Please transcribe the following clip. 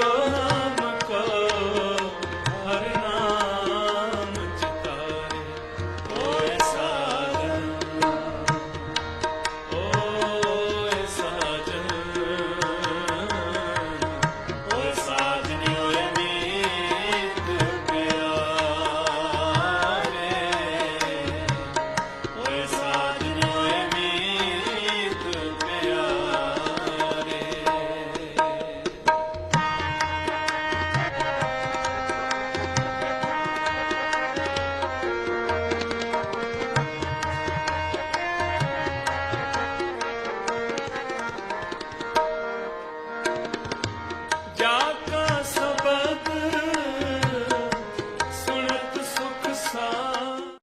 그대는